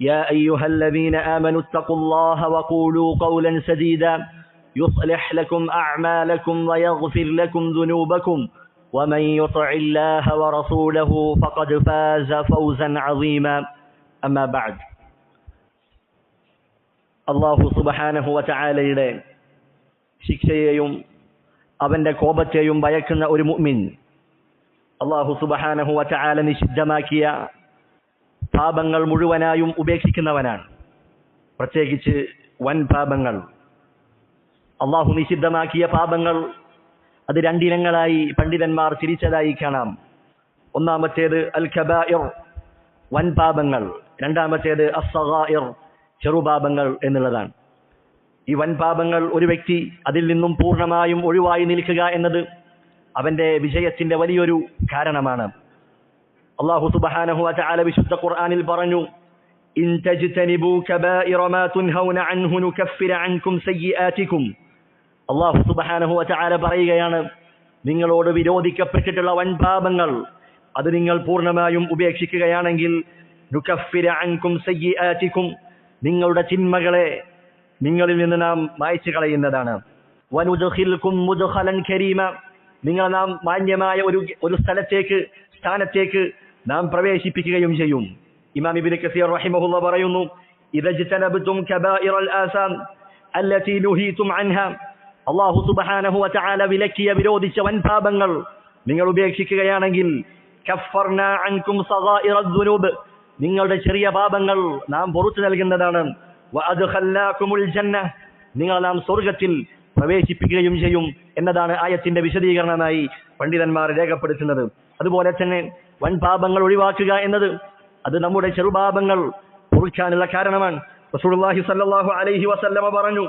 يا أيها الذين آمنوا اتقوا الله وقولوا قولا سديدا يصلح لكم أعمالكم ويغفر لكم ذنوبكم ومن يطع الله ورسوله فقد فاز فوزا عظيما أما بعد അള്ളാഹു സുബഹാനഹുവ ചായാലയുടെ ശിക്ഷയെയും അവന്റെ കോപത്തെയും ഭയക്കുന്ന ഒരു മുഅ്മിൻ അള്ളാഹു സുബഹാനഹുവ ചായാല നിഷിദ്ധമാക്കിയ പാപങ്ങൾ മുഴുവനായും ഉപേക്ഷിക്കുന്നവനാണ്. പ്രത്യേകിച്ച് വൻ പാപങ്ങൾ. അള്ളാഹു നിഷിദ്ധമാക്കിയ പാപങ്ങൾ അത് രണ്ടിനങ്ങളായി പണ്ഡിതന്മാർ തിരിച്ചതായി കാണാം. ഒന്നാമത്തേത് അൽ ഖബായർ വൻ പാപങ്ങൾ. രണ്ടാമത്തേത് അസ്സഗായിർ ചെറുപാപങ്ങൾ എന്നുള്ളതാണ്. ഈ വൻ പാപങ്ങൾ ഒരു വ്യക്തി അതിൽ നിന്നും പൂർണമായും ഒഴിവായി നിൽക്കുക എന്നത് അവന്റെ വിജയത്തിന്റെ വലിയൊരു കാരണമാണ്. അള്ളാഹു സുബ്ഹാനഹു വതആല വിശുദ്ധ ഖുർആനിൽ പറഞ്ഞു ഇൻ തജ്തനിബു കബായിറ മാ തുൻഹൗന അൻഹു നുകഫിറ അൻകും സയ്യിആതികും അള്ളാഹു സുബ്ഹാനഹു വതആല പറയുകയാണ് നിങ്ങളോട് വിരോധിക്കപ്പെട്ടിട്ടുള്ള വൻപാപങ്ങൾ അത് നിങ്ങൾ പൂർണമായും ഉപേക്ഷിക്കുകയാണെങ്കിൽ നുകഫിറ അൻകും സയ്യിആതികും നിങ്ങളുടെ തിന്മകളെ നിങ്ങളിൽ നിന്ന് നാം മായ്ച്ചു കളയുന്നതാണ്. വനുദ്ഖിൽകും മുദ്ഖലൻ കരീമ നിങ്ങൾ നാം മാന്യമായ ഒരു ഒരു സ്ഥലത്തേക്ക് സ്ഥാനത്തേക്ക് നാം പ്രവേശിപ്പിക്കുകയും ചെയ്യും. ഇമാം ഇബ്നു കസീർ റഹിമഹുള്ള പറയുന്നു ഇദജ്തനബതും കബായിറൽ ആസാം അല്ലതി ലുഹീതും അൻഹ. അല്ലാഹു സുബ്ഹാനഹു വതആല വിലക്കിയ വിരോധിച്ച വൻപാപങ്ങൾ നിങ്ങൾ ഉപേക്ഷിക്കുകയാണെങ്കിൽ കഫർനാ അൻകും സഗായിറൽ ദുനൂബ്. നിങ്ങളുടെ ചെറിയ പാപങ്ങൾ നാം പുറത്തു നൽകുന്നതാണ്. വഅദ്ഖൽനാകുമുൽ ജന്ന നിങ്ങൾ നാം സ്വർഗത്തിൽ പ്രവേശിപ്പിക്കുകയും ചെയ്യും എന്നതാണ് ആയത്തിന്റെ വിശദീകരണമായി പണ്ഡിതന്മാർ രേഖപ്പെടുത്തുന്നത്. അതുപോലെ തന്നെ വൻ പാപങ്ങൾ ഒഴിവാക്കുക എന്നത് അത് നമ്മുടെ ചെറുപാപങ്ങൾ കുറിക്കാനുള്ള കാരണമാണ്. റസൂലുള്ളാഹി അലൈഹി വസല്ലമ പറഞ്ഞു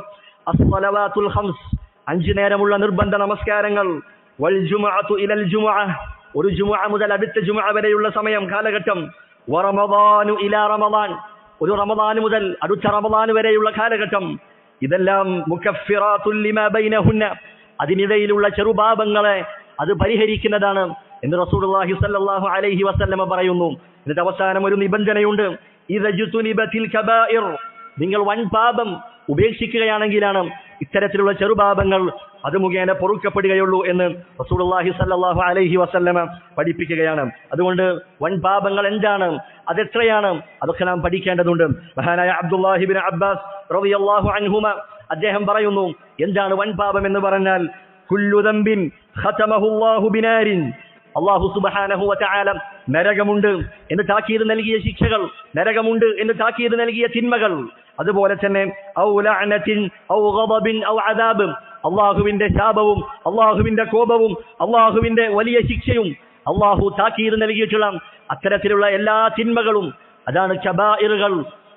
ഹംസ് അഞ്ചു നേരമുള്ള നിർബന്ധ നമസ്കാരങ്ങൾ വൽ ഇലൽ ഒരു ജുമുഅ മുതൽ അടുത്ത ജുമുഅ വരെയുള്ള സമയം കാലഘട്ടം വറമദാനു ഇലാ റമദാൻ ഒരു റമദാൻ മുതൽ അടുത്ത റമദാൻ വരെയുള്ള കാലഘട്ടം ഇതെല്ലാം മുക്കഫിറാത്തുൽ ലിമാ ബൈനഹുന്ന അതിനിടയിലുള്ള ചെറുപാപങ്ങളെ അത് പരിഹരിക്കുന്നതാണ് എന്ന് റസൂലുള്ളാഹി സ്വല്ലല്ലാഹു അലൈഹി വസല്ലമ പറയുന്നു. എന്നിട്ട് അവസാനം ഒരു നിബന്ധനയുണ്ട്. നിങ്ങൾ വൻ പാപം ഉപേക്ഷിക്കുകയാണെങ്കിലാണ് ഇത്തരത്തിലുള്ള ചെറുപാപങ്ങൾ അത് മുഖേന പൊറുക്കപ്പെടുകയുള്ളൂ എന്ന് റസൂലുള്ളാഹി സല്ലാഹു അലൈഹി വസല്ലമ പഠിപ്പിക്കുകയാണ്. അതുകൊണ്ട് വൻ പാപങ്ങൾ എന്താണ് അതെത്രയാണ് അതൊക്കെ നാം പഠിക്കേണ്ടതുണ്ട്. മഹാനായ അബ്ദുല്ലാഹിബിൻ അബ്ബാസ് റളിയല്ലാഹു അൻഹുമ അദ്ദേഹം പറയുന്നു എന്താണ് വൻ പാപം എന്ന് പറഞ്ഞാൽ അള്ളാഹു സുബഹാനഹു വതആല നരകമുണ്ട് എന്ന് താക്കീത് നൽകിയ ശിക്ഷകൾ നരകമുണ്ട് എന്ന് താക്കീത് നൽകിയ തിന്മകൾ. അതുപോലെ തന്നെ ഔ അള്ളാഹുവിന്റെ ശാപവും അള്ളാഹുവിന്റെ കോപവും അള്ളാഹുവിന്റെ വലിയ ശിക്ഷയും അള്ളാഹു താക്കീത് നൽകിയിട്ടുള്ള അത്തരത്തിലുള്ള എല്ലാ തിന്മകളും അതാണ് ചബാഇറുകൾ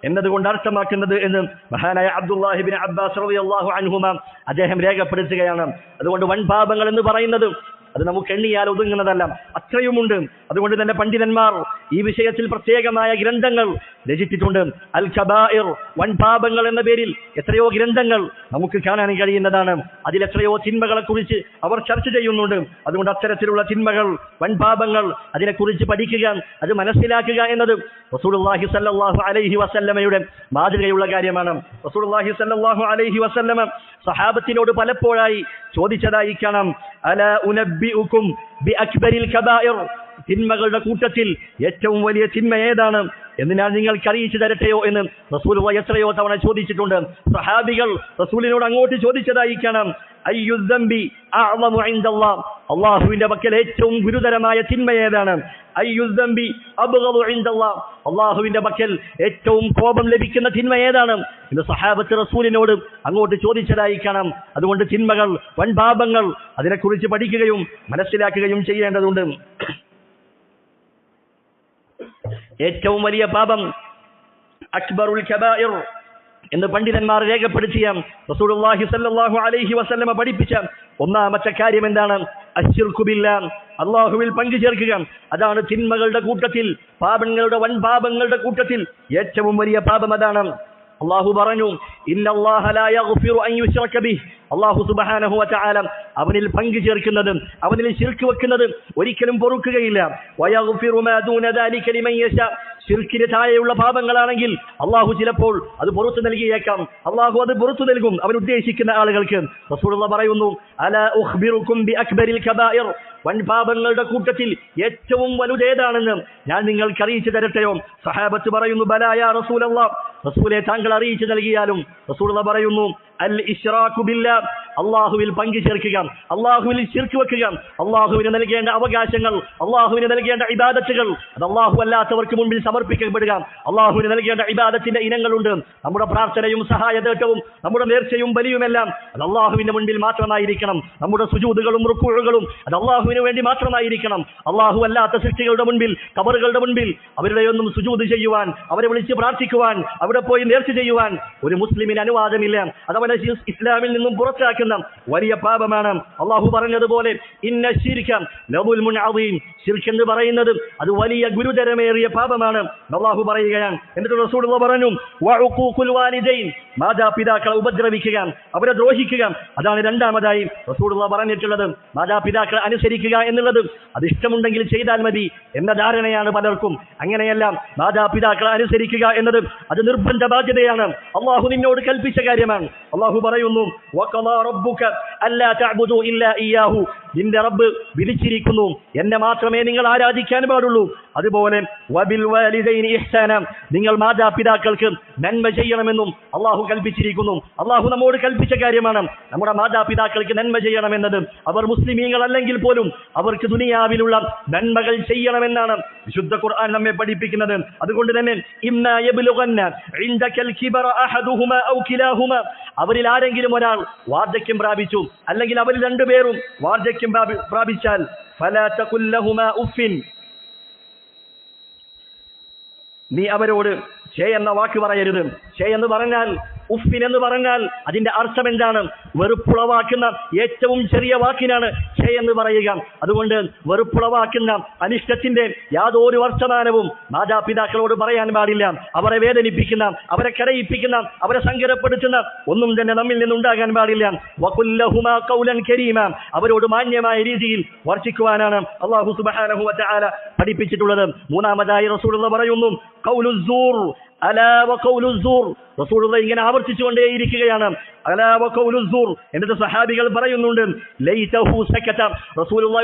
എന്നതുകൊണ്ട് അർത്ഥമാക്കുന്നത് എന്ന് മഹാനായ അബ്ദുല്ലാഹിബിൻ അബ്ബാസ് റളിയല്ലാഹു അൻഹുമ അദ്ദേഹം രേഖപ്പെടുത്തുകയാണ്. അതുകൊണ്ട് വൺ പാപങ്ങൾ എന്ന് പറയുന്നത് അത് നമുക്ക് എണ്ണിയാൽ ഒതുങ്ങുന്നതല്ല. അത്രയുമുണ്ട്. അതുകൊണ്ട് തന്നെ പണ്ഡിതന്മാർ ഈ വിഷയത്തിൽ പ്രത്യേകമായ ഗ്രന്ഥങ്ങൾ രചിച്ചിട്ടുണ്ട്. അൽ ഖബായിർ വൻ പാപങ്ങൾ എന്ന പേരിൽ എത്രയോ ഗ്രന്ഥങ്ങൾ നമുക്ക് കാണാൻ കഴിയുന്നതാണ്. അതിൽ എത്രയോ തിന്മകളെ കുറിച്ച് അവർ ചർച്ച ചെയ്യുന്നുണ്ട്. അതുകൊണ്ട് അത്തരത്തിലുള്ള തിന്മകൾ വൻ പാപങ്ങൾ അതിനെക്കുറിച്ച് പഠിക്കുക അത് മനസ്സിലാക്കുക എന്നത് റസൂലുള്ളാഹി സല്ലല്ലാഹു അലൈഹി വസല്ലമയുടെ മാതൃകയുള്ള കാര്യമാണ്. റസൂലുള്ളാഹി സല്ലല്ലാഹു അലൈഹി വസല്ലമ സഹാബത്തിനോട് പലപ്പോഴായി ചോദിച്ചതായി കാണാം അല ഉനബ്ബിഉകും ബി അക്ബരിൽ കബായിർ തിന്മകളുടെ കൂട്ടത്തിൽ ഏറ്റവും വലിയ തിന്മ ഏതാണ്? എന്ന് ഞാൻ നിങ്ങൾക്ക് അറിയിച്ചു തരട്ടെയോ എന്ന് റസൂൽ എത്രയോ തവണ ചോദിച്ചിട്ടുണ്ട്. സഹാബികൾ റസൂലിനോട് അങ്ങോട്ട് ചോദിച്ചതായി കാണാം അള്ളാഹുവിന്റെ പക്കൽ ഏറ്റവും ഗുരുതരമായ തിന്മ ഏതാണ്? അള്ളാഹുവിന്റെ പക്കൽ ഏറ്റവും കോപം ലഭിക്കുന്ന തിന്മ ഏതാണ്? ഇത് സഹാബത്ത് റസൂലിനോട് അങ്ങോട്ട് ചോദിച്ചതായി കാണാം. അതുകൊണ്ട് തിന്മകൾ വൻപാപങ്ങൾ അതിനെക്കുറിച്ച് പഠിക്കുകയും മനസ്സിലാക്കുകയും ചെയ്യേണ്ടതുണ്ട്. ഏറ്റവും വലിയ പാപം അക്ബറുൽ എന്ന് പണ്ഡിതന്മാർ രേഖപ്പെടുത്തിയ റസൂലുള്ളാഹി സല്ലല്ലാഹു അലൈഹി വസല്ലമ പഠിപ്പിച്ച ഒന്നാമത്തെ കാര്യം എന്താണ്? അശ്ശിർക്കു അള്ളാഹുവിൽ പങ്കു ചേർക്കുക. അതാണ് തിന്മകളുടെ കൂട്ടത്തിൽ പാപങ്ങളുടെ വൻ പാപങ്ങളുടെ കൂട്ടത്തിൽ ഏറ്റവും വലിയ പാപം അതാണ്. അള്ളാഹു പറഞ്ഞു അള്ളാഹു സുബ്ഹാനഹു വതആല അവനിൽ പങ്കു ചേർക്കുന്നത് അവനിൽ ശിർക്ക് വെക്കുന്നത് ഒരിക്കലും പൊറുക്കുകയില്ല. ശിർക്കിന് താഴെയുള്ള പാപങ്ങളാണെങ്കിൽ അള്ളാഹു ചിലപ്പോൾ അത് പുറത്തു നൽകിയേക്കാം. അള്ളാഹു അത് പുറത്തു നൽകും അവൻ ഉദ്ദേശിക്കുന്ന ആളുകൾക്ക്. റസൂലുള്ള പറയുന്നു അല ഉഖ്ബിറുക്കും ബി അക്ബരിൽ വൻ പാപങ്ങളുടെ കൂട്ടത്തിൽ ഏറ്റവും വലുതേതാണെന്ന് ഞാൻ നിങ്ങൾക്ക് അറിയിച്ചു തരട്ടെയോ? സഹാബത്ത് പറയുന്നു ബലായ റസൂലല്ല. റസൂലെ താങ്കൾ അറിയിച്ചു നൽകിയാലും റസൂല പറയുന്നു അൽ അള്ളാഹുവിൽ പങ്കു ചേർക്കുക. അള്ളാഹുവിൽ ചിർക്ക് വെക്കുക. അള്ളാഹുവിന് നൽകേണ്ട അവകാശങ്ങൾ അള്ളാഹുവിന് നൽകേണ്ട ഇബാദത്തുകൾ അത് അള്ളാഹു അല്ലാത്തവർക്ക് മുമ്പിൽ സമർപ്പിക്കപ്പെടുക. അള്ളാഹുവിന് നൽകേണ്ട ഇബാദത്തിന്റെ ഇനങ്ങളുണ്ട്. നമ്മുടെ പ്രാർത്ഥനയും സഹായതേട്ടവും നമ്മുടെ നേർച്ചയും ബലിയുമെല്ലാം അത് അള്ളാഹുവിന്റെ മുൻപിൽ മാത്രമായിരിക്കണം. നമ്മുടെ സുജൂതുകളും റുക്കുഴുകളും അത് അള്ളാഹുവിന് വേണ്ടി മാത്രമായിരിക്കണം. അള്ളാഹു അല്ലാത്ത സൃഷ്ടികളുടെ മുൻപിൽ കബറുകളുടെ മുൻപിൽ അവരുടെ ഒന്നും സുജൂത് ചെയ്യുവാൻ അവരെ വിളിച്ച് പ്രാർത്ഥിക്കുവാൻ അവിടെ പോയി നേർച്ച ചെയ്യുവാൻ ഒരു മുസ്ലിമിന് അനുവാദമില്ല. അതവനെ ഇസ്ലാമിൽ നിന്നും പുറത്താക്കുന്ന വലിയ പാപമാണ്. അള്ളാഹു പറഞ്ഞതുപോലെ ഇന്ന ശിർക്ക് എന്ന് പറയുന്നത് അത് വലിയ ഗുരുതരമേറിയ പാപമാണ്. അള്ളാഹു പറയുകയാണ് എന്നിട്ട് റസൂലുള്ള പറഞ്ഞു മാതാപിതാക്കളെ ഉപദ്രവിക്കുക അവരെ ദ്രോഹിക്കുക. അതാണ് രണ്ടാമതായി റസൂലുള്ള പറഞ്ഞിട്ടുള്ളത്. മാതാപിതാക്കളെ അനുസരിക്കുക എന്നുള്ളത് അത് ഇഷ്ടമുണ്ടെങ്കിൽ ചെയ്താൽ മതി എന്ന ധാരണയാണ് പലർക്കും. അങ്ങനെയല്ല മാതാപിതാക്കളെ അനുസരിക്കുക എന്നത് അത് നിർബന്ധ ബാധ്യതയാണ്. അള്ളാഹു നിന്നോട് കൽപ്പിച്ച കാര്യമാണ്. അള്ളാഹു പറയുന്നു വഖളാ റബ്ബുക അല്ലാ തഅബുദു ഇല്ലാ ഇയ്യാഹു നിന്റെ റബ്ബ് വിധിച്ചിരിക്കുന്നു. എന്നെ മാത്രമേ നിങ്ങൾ ആരാധിക്കാൻ പാടുള്ളൂ. അതുപോലെ നിങ്ങൾ മാതാപിതാക്കൾക്ക് നന്മ ചെയ്യണമെന്നും അള്ളാഹു കൽപ്പിച്ചിരിക്കുന്നു. അള്ളാഹു നമ്മോട് കൽപ്പിച്ച കാര്യമാണ്. നമ്മുടെ മാതാപിതാക്കൾക്ക് നന്മ ചെയ്യണമെന്നത്. അവർ മുസ്ലിമീങ്ങൾ അല്ലെങ്കിൽ പോലും അവർക്ക് ദുനിയാവിലുള്ള നന്മകൾ ചെയ്യണമെന്നാണ് വിശുദ്ധ ഖുർആൻ നമ്മെ പഠിപ്പിക്കുന്നത്. അതുകൊണ്ട് തന്നെ അവരിൽ ആരെങ്കിലും ഒരാൾ വാർദ്ധക്യം പ്രാപിച്ചു അല്ലെങ്കിൽ അവരിൽ രണ്ടുപേരും വാർദ്ധക്യം പ്രാപി- പ്രാപിച്ചാൽ നീ അവരോട് ഷേ എന്ന വാക്ക് പറയരുത്. ഷേ എന്ന് പറഞ്ഞാൽ ഉഫിൻ എന്ന് പറഞ്ഞാൽ അതിന്റെ അർത്ഥം എന്താണ്? വെറുപ്പുളവാക്കുന്ന ഏറ്റവും ചെറിയ വാക്കിനാണ് ഷേ എന്ന് പറയുക. അതുകൊണ്ട് വെറുപ്പുളവാക്കുന്ന അനിഷ്ടത്തിന്റെ യാതൊരു വർത്തമാനവും മാതാപിതാക്കളോട് പറയാൻ പാടില്ല. അവരെ വേദനിപ്പിക്കുന്ന അവരെ കരയിപ്പിക്കുന്ന അവരെ സങ്കടപ്പെടുത്തുന്ന ഒന്നും തന്നെ നമ്മിൽ നിന്നുണ്ടാകാൻ പാടില്ല. ഖൗലൻ കരീമ. അവരോട് മാന്യമായ രീതിയിൽ വർഷിക്കുവാനാണ് അള്ളാഹു സുബാനഹു വതആല പഠിപ്പിച്ചിട്ടുള്ളത്. മൂന്നാമതായി റസൂൾ പറയുന്നു ഖൗലുസ്സൂർ അലാ വഖൗലുസ്സൂർ റസൂലുള്ള ഇങ്ങനെ ആവർത്തിച്ചുകൊണ്ടേയിരിക്കുകയാണ്. അലാ വഖൗലുസ്സൂർ എന്നിട്ട് സഹാബികൾ പറയുന്നുണ്ട്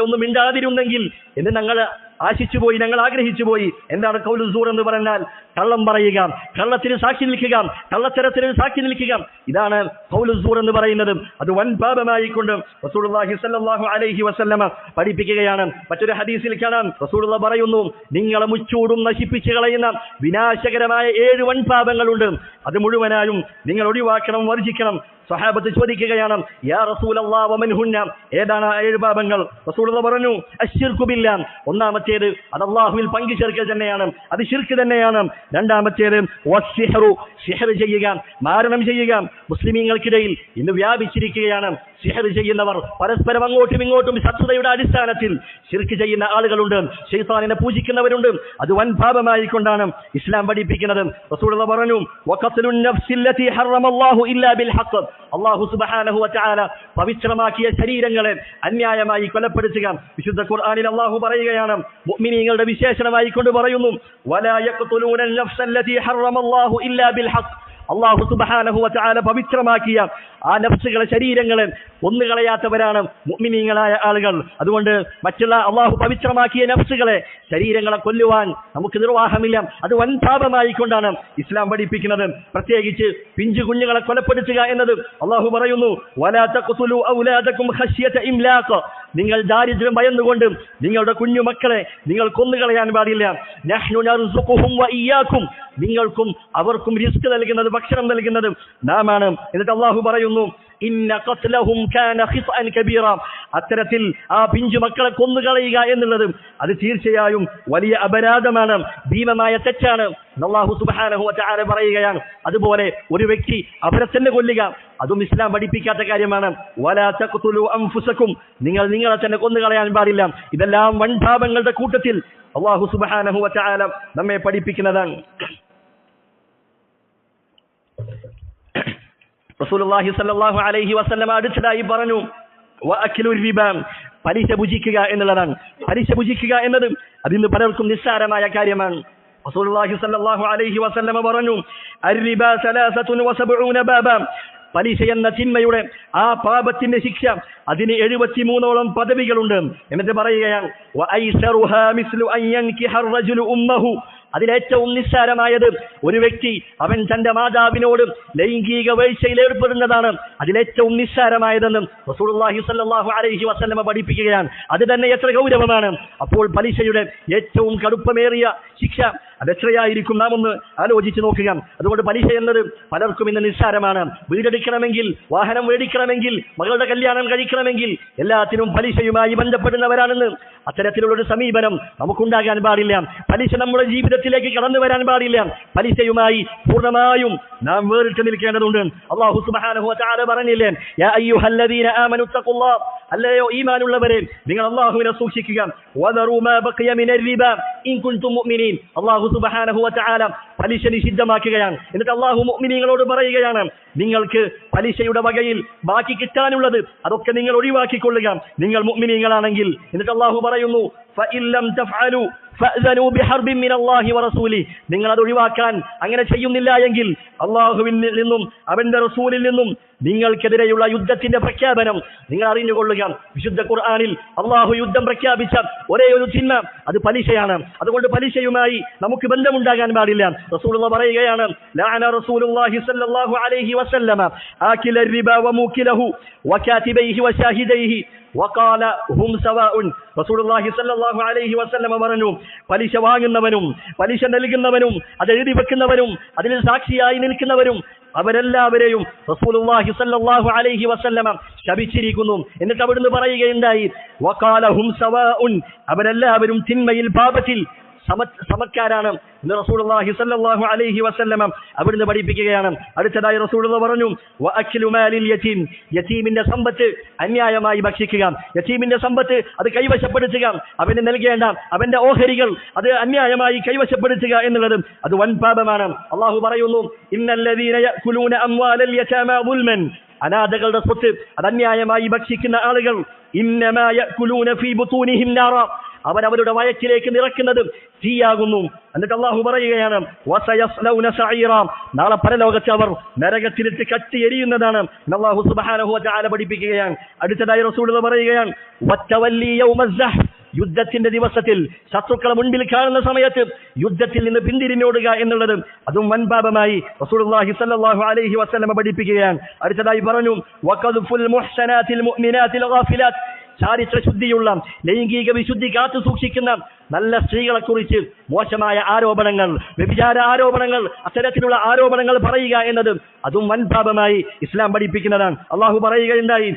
ഒന്നും മിണ്ടാതിരുന്നെങ്കിൽ എന്ന് ഞങ്ങൾ ആശിച്ചുപോയി ഞങ്ങൾ ആഗ്രഹിച്ചു പോയി എന്താണ് കൗലുസൂർ എന്ന് പറഞ്ഞാൽ കള്ളം പറയുക കള്ളത്തിന് സാക്ഷി നിൽക്കുക കള്ളത്തരത്തിന് സാക്ഷി നിൽക്കുക. ഇതാണ് കൗലുസൂർ എന്ന് പറയുന്നത്. അത് വൻ പാപമായിക്കൊണ്ട് റസൂലുള്ളാഹി സല്ലല്ലാഹു അലൈഹി വസല്ലമ പഠിപ്പിക്കുകയാണ്. മറ്റൊരു ഹദീസിൽ കാണാം. റസൂലുള്ള പറയുന്നു നിങ്ങളെ മുച്ചൂടും നശിപ്പിച്ചു കളയുന്ന വിനാശകരമായ ഏഴ് വൻ പാപങ്ങളുണ്ട്. അത് മുഴുവനായും നിങ്ങൾ ഒഴിവാക്കണം വർജിക്കണം. സഹാബത്ത് ചോദിക്കുകയാണ് യാ വമൻ ഏതാണ് ഏഴ് പാപങ്ങൾ? പറഞ്ഞു അശ്ശിർക്കു ബില്ലാ. ഒന്നാമത്തേത് അത് അള്ളാഹുവിൽ പങ്കു ചേർക്കൽ തന്നെയാണ് അത് ശിർക്ക് തന്നെയാണ്. രണ്ടാമത്തേത് ചെയ്യുക മാരണം ചെയ്യുക. മുസ്ലിമീങ്ങൾക്കിടയിൽ ഇന്ന് വ്യാപിച്ചിരിക്കുകയാണ് സിഹർ ചെയ്യുന്നവർ പരസ്പരം അങ്ങോട്ടും ഇങ്ങോട്ടും ശത്രുതയുടെ അടിസ്ഥാനത്തിൽ ശിർക്ക് ചെയ്യുന്ന ആളുകളുണ്ട് ഷെയ്ത്താനിനെ പൂജിക്കുന്നവരുണ്ട് അത് വൻ പാപമായിക്കൊണ്ടാണ് ഇസ്ലാം പഠിപ്പിക്കുന്നത്. പറഞ്ഞു നഫ്സില്ലതി ഹറമല്ലാഹു ഇല്ലാ ബിൽ ഹഖ്. അല്ലാഹു സുബ്ഹാനഹു വതആല പവിത്രമാക്കിയ ശരീരങ്ങളെ അന്യായമായി കൊലപ്പെടുത്തുക. വിശുദ്ധ ഖുർആനിൽ അല്ലാഹു പറയുകയാണ് മുഅ്മിനീങ്ങളുടെ വിശേഷണമായി കൊണ്ട് പറയുന്നു വലാ യഖ്തുലൂന നഫ്സല്ലതി ഹറമല്ലാഹു ഇല്ലാ ബിൽ ഹഖ്. അള്ളാഹു സുബാനഹുവ ചാല പവിത്രമാക്കിയ ആ നഫ്സുകളെ ശരീരങ്ങളെ ഒന്നുകളയാത്തവരാണ് മുഗ്മിനീങ്ങളായ ആളുകൾ. അതുകൊണ്ട് മറ്റുള്ള അള്ളാഹു പവിത്രമാക്കിയ നഫ്സുകളെ ശരീരങ്ങളെ കൊല്ലുവാൻ നമുക്ക് നിർവാഹമില്ല. അത് വൻ പാപമായിക്കൊണ്ടാണ് ഇസ്ലാം പഠിപ്പിക്കുന്നത്. പ്രത്യേകിച്ച് പിഞ്ചു കുഞ്ഞുങ്ങളെ കൊലപ്പെടുത്തുക എന്നത് അള്ളാഹു പറയുന്നു നിങ്ങൾ ദാരിദ്ര്യം ഭയന്നുകൊണ്ട് നിങ്ങളുടെ കുഞ്ഞു മക്കളെ നിങ്ങൾ കൊന്നുകളയാൻ പാടില്ല. നിങ്ങൾക്കും അവർക്കും റിസ്ക് നൽകുന്നത് ഭക്ഷണം നൽകുന്നത് നാമാണ്. എന്നിട്ട് അള്ളാഹു പറയുന്നു അത്തരത്തിൽ ആ പിഞ്ചു മക്കളെ കൊന്നുകളയുക എന്നുള്ളത് അത് തീർച്ചയായും വലിയ അപരാധമാണ് ഭീമമായ തെറ്റാണ് അള്ളാഹു വ തആല പറയുകയാണ്. അതുപോലെ ഒരു വ്യക്തി അവരെ തന്നെ കൊല്ലുക അതും ഇസ്ലാം പഠിപ്പിക്കാത്ത കാര്യമാണ്. അൻഫുസകും. നിങ്ങൾ നിങ്ങളെ തന്നെ കൊന്നുകളയാൻ പാടില്ല. ഇതെല്ലാം വൻഭാവങ്ങളുടെ കൂട്ടത്തിൽ അള്ളാഹു സുബാനഹു തആല നമ്മെ പഠിപ്പിക്കുന്നതാണ്. റസൂലുള്ളാഹി അലൈഹി അടുത്തതായി പറഞ്ഞു പലിശ ഭുജിക്കുക എന്നുള്ളതാണ്. പലിശ ഭുജിക്കുക എന്നത് അതിന്ന് പലർക്കും നിസ്സാരമായ കാര്യമാണ്. റസൂലുള്ളാഹി അലൈഹി പറഞ്ഞു ബാബ പലിശ എന്ന ചിന്മയുടെ ആ പാപത്തിന്റെ ശിക്ഷ അതിന് എഴുപത്തി മൂന്നോളം പദവികളുണ്ട്. എന്നിട്ട് പറയുകയാണ് അതിലേറ്റവും നിസ്സാരമായത് ഒരു വ്യക്തി അവൻ തന്റെ മാതാവിനോട് ലൈംഗിക വീഴ്ചയിൽ ഏർപ്പെടുന്നതാണ്. അതിലേറ്റവും നിസ്സാരമായതെന്നും റസൂലുള്ളാഹി സ്വല്ലല്ലാഹു അലൈഹി വസല്ലമ പഠിപ്പിക്കുകയാണ്. അത് തന്നെ എത്ര ഗൗരവമാണ്. അപ്പോൾ പലിശയുടെ ഏറ്റവും കടുപ്പമേറിയ ശിക്ഷ അതെത്രയായിരിക്കും നാം ഒന്ന് ആലോചിച്ച് നോക്കുക അതുകൊണ്ട് പലിശ എന്നത് പലർക്കും ഇന്ന് നിസ്സാരമാണ്. വീടെടുക്കണമെങ്കിൽ വാഹനം മേടിക്കണമെങ്കിൽ മകളുടെ കല്യാണം കഴിക്കണമെങ്കിൽ എല്ലാത്തിനും പലിശയുമായി ബന്ധപ്പെടുന്നവരാണെന്ന് അത്തരത്തിലുള്ള ഒരു സമീപനം നമുക്കുണ്ടാകാൻ പാടില്ല. പലിശ നമ്മുടെ ജീവിതത്തിലേക്ക് കടന്നു വരാൻ പാടില്ല. പലിശയുമായി പൂർണമായും നാം വേറിട്ട് നിൽക്കേണ്ടതുണ്ട്. അള്ളാഹു സുബ്ഹാനഹു വ പറഞ്ഞില്ലേ അല്ലയോ ഈമാനുള്ളവരെ നിങ്ങൾ അള്ളാഹുവിനെ സൂക്ഷിക്കുക. മുഅ്മിനീൻ. അള്ളാഹു സുബ്ഹാനഹു വ തആല പലിശ നിഷിദ്ധമാക്കുകയാണ്. എന്നിട്ട് അല്ലാഹു മുഅ്മിനീങ്ങളോട് പറയുകയാണ് നിങ്ങൾക്ക് പലിശയുടെ വകയിൽ ബാക്കി കിട്ടാനുള്ളത് അതൊക്കെ നിങ്ങൾ ഒഴിവാക്കിക്കൊള്ളുക. നിങ്ങൾ മുഅ്മിനീങ്ങളാണെങ്കിൽ. എന്നിട്ട് അല്ലാഹു പറയുന്നു ഫഇല്ലം തഫ്അലു നിങ്ങൾ അത് ഒഴിവാക്കാൻ അങ്ങനെ ചെയ്യുന്നില്ല എങ്കിൽ അള്ളാഹുവിൽ നിന്നും അവന്റെ റസൂലിൽ നിന്നും നിങ്ങൾക്കെതിരെയുള്ള യുദ്ധത്തിന്റെ പ്രഖ്യാപനം നിങ്ങൾ അറിഞ്ഞുകൊള്ളുക. വിശുദ്ധ ഖുർആാനിൽ അള്ളാഹു യുദ്ധം പ്രഖ്യാപിച്ച ഒരേ ഒരു ചിഹ്നം അത് പലിശയാണ്. അതുകൊണ്ട് പലിശയുമായി നമുക്ക് ബന്ധമുണ്ടാകാൻ പാടില്ല. റസൂൽ പറയുകയാണ് ലാന റസൂലുള്ളാഹി സല്ലല്ലാഹു അലൈഹി വസല്ലമ ആകില റിബ വമൂകിലഹു വകാതിബൈഹി വശാഹിദൈഹി ഹും സവാഉൻ. റസൂലുള്ളാഹി അലൈഹി വസല്ലമ പറഞ്ഞു പലിശ വാങ്ങുന്നവനും പലിശ നൽകുന്നവനും അത് എഴുതി വെക്കുന്നവനും അതിന് സാക്ഷിയായി നിൽക്കുന്നവരും അവരെല്ലാവരെയും റസൂലുള്ളാഹി സ്വല്ലല്ലാഹു അലൈഹി വസല്ലമ ശപിച്ചിരിക്കുന്നു. എന്നിട്ട് അവിടുന്ന് പറയുകയുണ്ടായി വക്കാല ഹും സവാഉൻ. അവരെല്ലാവരും തിന്മയിൽ പാപത്തിൽ സമ സമക്കാരാണ് എന്ന് റസൂലുള്ളാഹി സ്വല്ലല്ലാഹു അലൈഹി വസല്ലമ അവിടുന്ന് പഠിപ്പിക്കുകയാണ്. അടുത്തതായി റസൂലുള്ള പറഞ്ഞു വഅക്ലു മാലിൽ യതീം. യതീമിന്റെ സമ്പത്ത് അന്യായമായി ഭക്ഷിക്കുക. യതീമിന്റെ സമ്പത്ത് അത് കൈവശപ്പെടുത്തുക. അവന് നൽകേണ്ട അവന്റെ ഓഹരികൾ അത് അന്യായമായി കൈവശപ്പെടുത്തുക എന്നുള്ളത് അത് വൻ പാപമാണ്. അള്ളാഹു പറയുന്നു ഇന്നല്ലദീന യഅകുലൂന അംവാലൽ യതാമാ ദുൽമൻ. അനാഥകളുടെ സ്വത്ത് അത് അന്യായമായി ഭക്ഷിക്കുന്ന ആളുകൾ ഇന്നമാ യഅകുലൂന ഫീ ബുതൂനിഹിം നാറ. അവരവരുടെ വയറ്റിലേക്ക് നിറക്കുന്നത് തീയാകുന്നു. എന്നിട്ട് അള്ളാഹു പറയുകയാണ് നാളെ പരലോകത്ത് അവർ നരകത്തിലിട്ട് കത്തി എരിയുന്നതാണ്. അള്ളാഹു സുബ്ഹാനഹു വതആല പഠിപ്പിക്കുകയാണ്. അടുത്തതായി റസൂൾ പറയുകയാണ് യുദ്ധത്തിന്റെ ദിവസത്തിൽ ശത്രുക്കളെ മുൻപിൽ കാണുന്ന സമയത്ത് യുദ്ധത്തിൽ നിന്ന് പിന്തിരിഞ്ഞോടുക എന്നുള്ളത് അതും വൻപാപമായി റസൂലുള്ളാഹി സ്വല്ലല്ലാഹു അലൈഹി വസല്ലം പഠിപ്പിക്കുകയാണ്. അടുത്തതായി പറഞ്ഞു വഖദ്ഫുൽ മുഹ്സനാത്തിൽ മുഅ്മിനാത്തിൽ ഗാഫിലാത്ത്. ചാരിത്ര ശുദ്ധിയുള്ള ലൈംഗിക വിശുദ്ധി കാത്തു സൂക്ഷിക്കുന്ന നല്ല സ്ത്രീകളെ കുറിച്ച് മോശമായ ആരോപണങ്ങൾ വ്യഭിചാര ആരോപണങ്ങൾ അത്തരത്തിലുള്ള ആരോപണങ്ങൾ പറയുക എന്നത് അതും വൻ പാപമായി ഇസ്ലാം പഠിപ്പിക്കുന്നതാണ്. അള്ളാഹു പറയുകയുണ്ടായി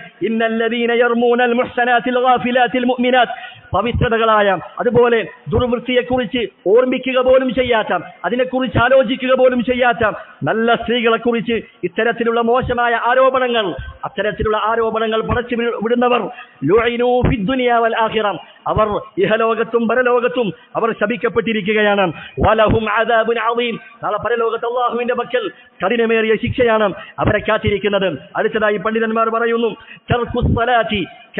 പവിത്രതകളായ അതുപോലെ ദുർവൃത്തിയെ കുറിച്ച് ഓർമ്മിക്കുക പോലും ചെയ്യാത്ത അതിനെക്കുറിച്ച് ആലോചിക്കുക പോലും ചെയ്യാത്ത നല്ല സ്ത്രീകളെ കുറിച്ച് ഇത്തരത്തിലുള്ള മോശമായ ആരോപണങ്ങൾ അത്തരത്തിലുള്ള ആരോപണങ്ങൾ പടച്ചു വിടുന്നവർ അവർ ഇഹലോകത്തും പരലോകത്തും അവർ ശപിക്കപ്പെട്ടിരിക്കുകയാണ്. പരലോകത്ത് അള്ളാഹുവിന്റെ പക്കൽ കഠിനമേറിയ ശിക്ഷയാണ് അവരെ കാത്തിരിക്കുന്നത്. അടുത്തതായി പണ്ഡിതന്മാർ പറയുന്നു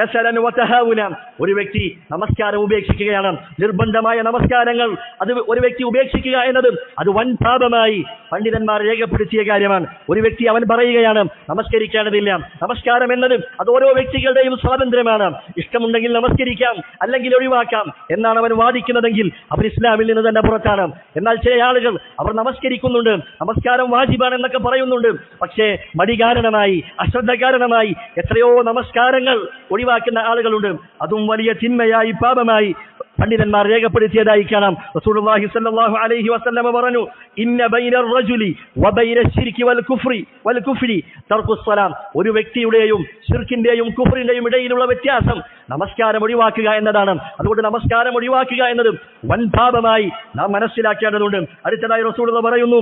കസലൻ വതഹാവുന. ഒരു വ്യക്തി നമസ്കാരം ഉപേക്ഷിക്കുകയാണ്. നിർബന്ധമായ നമസ്കാരങ്ങൾ അത് ഒരു വ്യക്തി ഉപേക്ഷിക്കുക എന്നത് അത് വൻ പാപമായി പണ്ഡിതന്മാർ രേഖപ്പെടുത്തിയ കാര്യമാണ്. ഒരു വ്യക്തി അവൻ പറയുകയാണ് നമസ്കരിക്കേണ്ടതില്ല. നമസ്കാരം എന്നത് അത് ഓരോ വ്യക്തികളുടെയും സ്വാതന്ത്ര്യമാണ്. ഇഷ്ടമുണ്ടെങ്കിൽ നമസ്കരിക്കാം അല്ലെങ്കിൽ ഒഴിവാക്കാം എന്നാണ് അവൻ വാദിക്കുന്നതെങ്കിൽ അവർ ഇസ്ലാമിൽ നിന്ന് തന്നെ പുറത്താണ്. എന്നാൽ ചില ആളുകൾ അവർ നമസ്കരിക്കുന്നുണ്ട് നമസ്കാരം വാജിബാണ് എന്നൊക്കെ പറയുന്നുണ്ട്. പക്ഷേ മടി കാരണമായി അശ്രദ്ധ കാരണമായി എത്രയോ നമസ്കാരങ്ങൾ ഒഴിവാക്കുന്ന ആളുകളുണ്ട്. അതും വലിയ തിന്മയായി പാപമായി പണ്ഡിതന്മാർ രേഖപ്പെടുത്തിയതായി കാണാം. റസൂലുള്ളാഹി സ്വല്ലല്ലാഹു അലൈഹി വസല്ലമ പറഞ്ഞു ഇന്ന ബൈന റജുലി വബൈന ശിർക്കി വൽ കുഫ്രി വൽ കുഫ്രി. തർക്കുസ് സലാം ഒരു വ്യക്തിയുടെയും ശിർക്കിന്റെയും കുഫറിന്റെയും ഇടയിലുള്ള വ്യത്യാസം നമസ്കാരം ഒഴിവാക്കുക എന്നതാണ്. അതുകൊണ്ട് നമസ്കാരം ഒഴിവാക്കുക എന്നതും വൻ പാപമായി നാം മനസ്സിലാക്കേണ്ടതുണ്ട്. അടുത്തതായി റസൂലുള്ള പറയുന്നു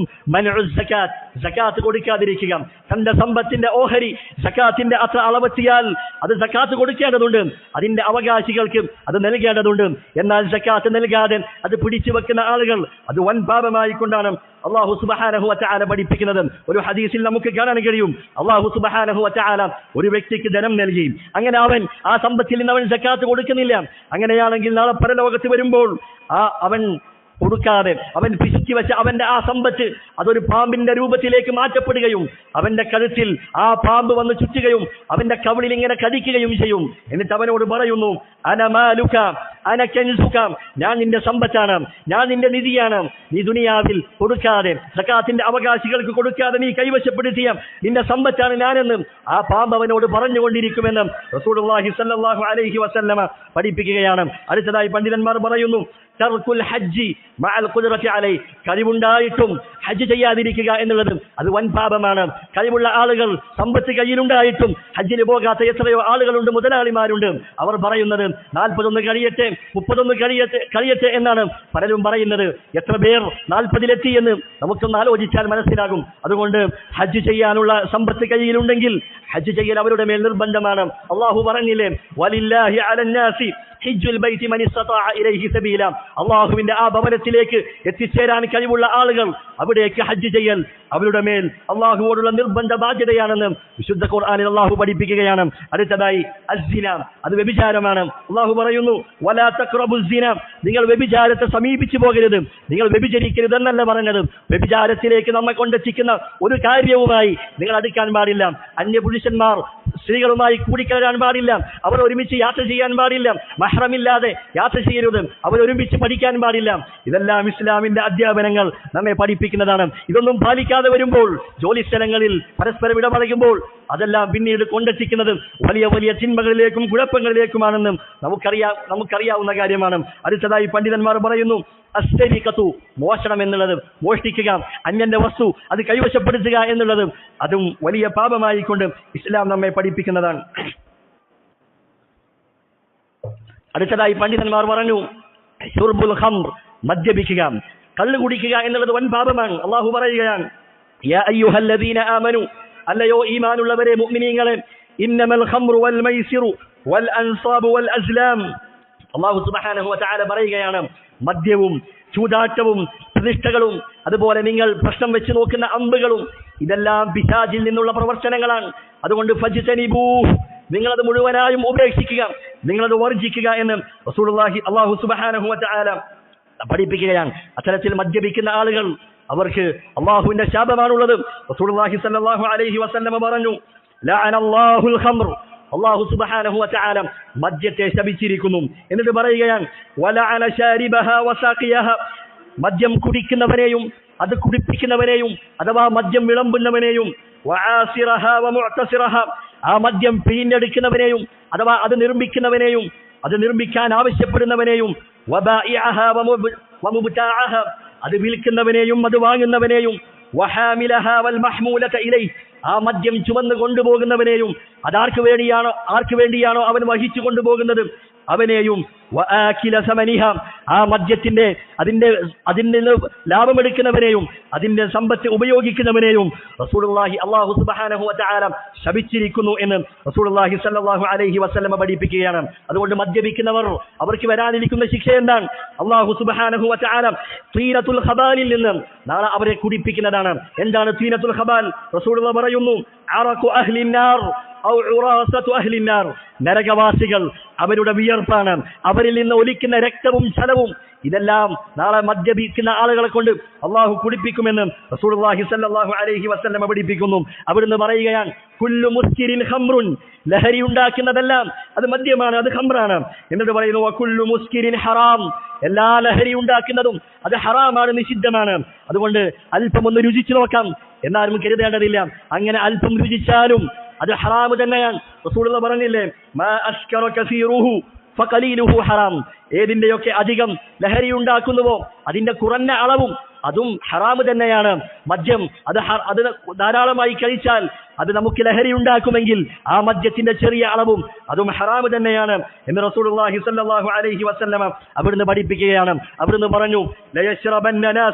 സക്കാത്ത് കൊടുക്കാതിരിക്കുക. തന്റെ സമ്പത്തിന്റെ ഓഹരി സകാത്തിന്റെ അത്ര അളവെത്തിയാൽ അത് സകാത്ത് കൊടുക്കേണ്ടതുണ്ട്. അതിന്റെ അവകാശികൾക്ക് അത് നൽകേണ്ടതുണ്ട്. എന്നാൽ ജക്കാത്ത് നൽകാതെ അത് പിടിച്ചു വെക്കുന്ന ആളുകൾ അത് വൻ പാപമായി കൊണ്ടാണ് അള്ളാഹു സുബഹാനഹു വറ്റആല പഠിപ്പിക്കുന്നത്. ഒരു ഹദീസിൽ നമുക്ക് കാണാൻ കഴിയും. അള്ളാഹു സുബഹാനഹു വറ്റആല ഒരു വ്യക്തിക്ക് ധനം നൽകി. അങ്ങനെ അവൻ ആ സമ്പത്തിൽ നിന്ന് അവൻ ജക്കാത്ത് കൊടുക്കുന്നില്ല. അങ്ങനെയാണെങ്കിൽ നാളെ പരലോകത്ത് വരുമ്പോൾ ആ അവൻ കൊടുക്കാതെ അവൻ പിശുക്കി വെച്ച അവന്റെ ആ സമ്പത്ത് അതൊരു പാമ്പിന്റെ രൂപത്തിലേക്ക് മാറ്റപ്പെടുകയും അവന്റെ കഴുത്തിൽ ആ പാമ്പ് വന്ന് ചുറ്റുകയും അവന്റെ കവിളിൽ ഇങ്ങനെ കടിക്കുകയും ചെയ്യും. എന്നിട്ട് അവനോട് പറയുന്നു അനമാലുക അനക്കെൻസുക ഞാൻ നിന്റെ സമ്പത്താണ് ഞാൻ നിന്റെ നിധിയാണ്. നീ ദുനിയാവിൽ കൊടുക്കാതെ സക്കാത്തിന്റെ അവകാശികൾക്ക് കൊടുക്കാതെ നീ കൈവശപ്പെടുത്തിയ നിന്റെ സമ്പത്താണ് ഞാനെന്ന് ആ പാമ്പ് അവനോട് പറഞ്ഞുകൊണ്ടിരിക്കുമെന്ന് സ്വല്ലല്ലാഹു അലൈഹി വസല്ലമ പഠിപ്പിക്കുകയാണ്. അടുത്തതായി പണ്ഡിതന്മാർ പറയുന്നു തർക്കുൽ ഹജ്ജി മഅൽ ഖുദ്റത്തി അലൈ കഴിവുണ്ടായിട്ടും ഹജ്ജ് ചെയ്യാതിരിക്കുക എന്നുള്ളത് അത് വൻ പാപമാണ്. കഴിവുള്ള ആളുകൾ സമ്പത്ത് കയ്യിലുണ്ടായിട്ടും ഹജ്ജിന് പോകാത്ത എത്രയോ ആളുകളുണ്ട് മുതലാളിമാരുണ്ട്. അവർ പറയുന്നത് നാൽപ്പതൊന്ന് കഴിയട്ടെ മുപ്പതൊന്ന് കഴിയട്ടെ കഴിയട്ടെ എന്നാണ് പലരും പറയുന്നത്. എത്ര പേർ നാൽപ്പതിലെത്തി എന്ന് നമുക്കൊന്ന് ആലോചിച്ചാൽ മനസ്സിലാകും. അതുകൊണ്ട് ഹജ്ജ് ചെയ്യാനുള്ള സമ്പത്ത് കയ്യിലുണ്ടെങ്കിൽ ഹജ്ജ് ചെയ്യൽ അവരുടെ മേൽ നിർബന്ധമാണ്. അള്ളാഹു പറഞ്ഞില്ലേ വലില്ലാഹി അലന്നാസി അള്ളാഹുവിന്റെ ആ ഭവനത്തിലേക്ക് എത്തിച്ചേരാൻ കഴിവുള്ള ആളുകൾ അവിടേക്ക് ഹജ്ജ് ചെയ്യൽ. അവരുടെ മേൽ അള്ളാഹുവോടുള്ള നിർബന്ധ ബാധ്യതയാണെന്ന് വിശുദ്ധ ഖുർആാനിൽ അള്ളാഹു പഠിപ്പിക്കുകയാണ്. അടുത്തതായി അസ്ദിന അത് വ്യഭിചാരമാണ്. അള്ളാഹു പറയുന്നു വലാ തഖ്റബുസ്സിന നിങ്ങൾ വ്യഭിചാരത്തെ സമീപിച്ചു പോകരുത്. നിങ്ങൾ വ്യഭിചരിക്കരുത് എന്നല്ല പറഞ്ഞത്. വ്യഭിചാരത്തിലേക്ക് നമ്മെ കൊണ്ടെത്തിക്കുന്ന ഒരു കാര്യവുമായി നിങ്ങൾ അടുക്കാൻ പാടില്ല. അന്യപുരുഷന്മാർ സ്ത്രീകളുമായി കൂടിക്കലരാൻ പാടില്ല. അവർ ഒരുമിച്ച് യാത്ര ചെയ്യാൻ പാടില്ല. മഹ്റമില്ലാതെ യാത്ര ചെയ്യരുത്. അവർ ഒരുമിച്ച് പഠിക്കാൻ പാടില്ല. ഇതെല്ലാം ഇസ്ലാമിന്റെ അധ്യാപനങ്ങൾ നമ്മെ പഠിപ്പിക്കുന്നതാണ്. ഇതൊന്നും പാലിക്കാതെ വരുമ്പോൾ ജോലി സ്ഥലങ്ങളിൽ പരസ്പരം ഇടപഴകുമ്പോൾ അതെല്ലാം പിന്നീട് കൊണ്ടെത്തിക്കുന്നത് വലിയ വലിയ ചിന്മകളിലേക്കും കുഴപ്പങ്ങളിലേക്കുമാണെന്നും നമുക്കറിയാം നമുക്കറിയാവുന്ന കാര്യമാണ്. അടുത്തതായി പണ്ഡിതന്മാർ പറയുന്നു അസ്തരിക്കത്തു മോഷണം എന്നുള്ളത് മോഷ്ടിക്കുക അന്യന്റെ വസ്തു അത് കൈവശപ്പെടുത്തുക എന്നുള്ളത് അതും വലിയ പാപമായിക്കൊണ്ട് ഇസ്ലാം നമ്മെ പഠിപ്പിക്കുന്നതാണ്. അടുത്തതായി പണ്ഡിതന്മാർ പറഞ്ഞു ഷുർബുൽ ഖംർ മദ്യപിക്കുക കള്ളു കുടിക്കുക എന്നുള്ളത് വൻ പാപമാണ്. അള്ളാഹു പറയുകയാണ് അല്ലയോ ഈമാനുള്ളവരെ മുഅ്മിനീങ്ങളെ ഇന്നമൽ ഖംറു വൽ മൈസിറു വൽ അൻസാബു വൽ അസ്ലാം. അള്ളാഹു സുബ്ഹാനഹു വതആല പറയുകയാണ് മദ്യവും ചൂതാട്ടവും പ്രതിഷ്ഠകളും അതുപോലെ നിങ്ങൾ പ്രശ്നം വെച്ച് നോക്കുന്ന അമ്പുകളും ഇതെല്ലാം പിശാചിൽ നിന്നുള്ള പ്രവർത്തനങ്ങളാണ്. അതുകൊണ്ട് ഫജ്തനിബൂ നിങ്ങളത് മുഴുവനായും ഉപേക്ഷിക്കുക നിങ്ങളത് വർജിക്കുക എന്ന് റസൂലുള്ളാഹി അള്ളാഹു സുബ്ഹാനഹു വതആല പഠിപ്പിക്കുകയാണ്. അത്തരത്തിൽ മദ്യപിക്കുന്ന ആളുകൾ അവർക്ക് അള്ളാഹുവിന്റെ ശാപമാണുള്ളത്. റസൂലുള്ളാഹി സല്ലല്ലാഹു അലൈഹി വസല്ലമ പറഞ്ഞു ലഅനല്ലാഹുൽ ഖംർ അള്ളാഹു സുബ്ഹാനഹു വതആല മദ്യത്തെ ശപിച്ചിരിക്കുന്നു. എന്നിട്ട് പറയുകയാണ് വലഅന ശാരിബഹ വസാഖിയഹ. മദ്യം കുടിക്കുന്നവനെയും അത് കുടിപ്പിക്കുന്നവനെയും അഥവാ മദ്യം വിളമ്പുന്നവനെയും ആ മദ്യം പിഴിഞ്ഞെടുക്കുന്നവനെയും അഥവാ അത് നിർമ്മിക്കുന്നവനെയും അത് നിർമ്മിക്കാൻ ആവശ്യപ്പെടുന്നവനെയും അത് വിൽക്കുന്നവനെയും അത് വാങ്ങുന്നവനെയും ആ മദ്യം ചുമന്ന് കൊണ്ടുപോകുന്നവനെയും അതാർക്ക് വേണ്ടിയാണോ ആർക്ക് വേണ്ടിയാണോ അവൻ വഹിച്ചു കൊണ്ടുപോകുന്നത് അവനെയും ആ മദ്യത്തിന്റെ അതിന്റെ അതിൽ നിന്ന് ലാഭമെടുക്കുന്നവനെയും അതിന്റെ സമ്പത്ത് ഉപയോഗിക്കുന്നവനെയും റസൂലുള്ളാഹി അള്ളാഹു സുബ്ഹാനഹു വതആല ശപിച്ചിരിക്കുന്നു എന്ന് റസൂലുള്ളാഹി സ്വല്ലല്ലാഹു അലൈഹി വസല്ലമ പഠിപ്പിക്കുകയാണ്. അതുകൊണ്ട് മദ്യപിക്കുന്നവർ അവർക്ക് വരാനിരിക്കുന്ന ശിക്ഷ എന്താണ്? അള്ളാഹു സുബാനഹു വതആല തീനത്തുൽ ഖബാലിൽ നിന്ന് നാളെ അവരെ കുടിപ്പിക്കുന്നതാണ്. എന്താണ് തീനത്തുൽ ഖബാൽ? റസൂലുള്ള പറയുന്നു അറഖു അഹ്ലിന്നാർ നരകവാസികൾ അവരുടെ വിയർപ്പാണ്. അവരിൽ നിന്ന് ഒലിക്കുന്ന രക്തവും ജലവും ഇതെല്ലാം നാളെ മദ്യപിക്കുന്ന ആളുകളെ കൊണ്ട് അള്ളാഹു കുടിപ്പിക്കുമെന്ന് അലൈഹി വസ്ല്ലം പഠിപ്പിക്കുന്നു. അവിടുന്ന് പറയുകയാണ് കുല്ലു മുസ്കിരിൻ ഖംറുൻ. ലഹരി ഉണ്ടാക്കുന്നതെല്ലാം അത് മദ്യമാണ് അത് ഹംറാണ് എന്നിട്ട് പറയുന്നു വകുല്ലു മുസ്കിരിൻ ഹറാം. എല്ലാ ലഹരി ഉണ്ടാക്കുന്നതും അത് ഹറാമാണ് നിഷിദ്ധമാണ്. അതുകൊണ്ട് അല്പം ഒന്ന് രുചിച്ചു നോക്കാം. എന്നാരും കരുതേണ്ടതില്ല. അങ്ങനെ അല്പം രുചിച്ചാലും അത് ഹറാമ് തന്നെയാണ്. റസൂലുള്ള പറഞ്ഞില്ലേ ഫഖലീലുഹു ഹറാം. ഏതിന്റെയൊക്കെ അധികം ലഹരി ഉണ്ടാക്കുന്നുവോ അതിന്റെ കുറഞ്ഞ അളവും അതും ഹറാമ് തന്നെയാണ്. മദ്യം അത് അത് ധാരാളമായി കഴിച്ചാൽ അത് നമുക്ക് ലഹരി ഉണ്ടാക്കുമെങ്കിൽ ആ മദ്യത്തിന്റെ ചെറിയ അളവും അതും ഹറാമ് തന്നെയാണ്. എന്ന് റസൂലുള്ളാഹി സ്വല്ലല്ലാഹു അലൈഹി അവിടുന്ന് പഠിപ്പിക്കുകയാണ്. അവിടുന്ന് പറഞ്ഞു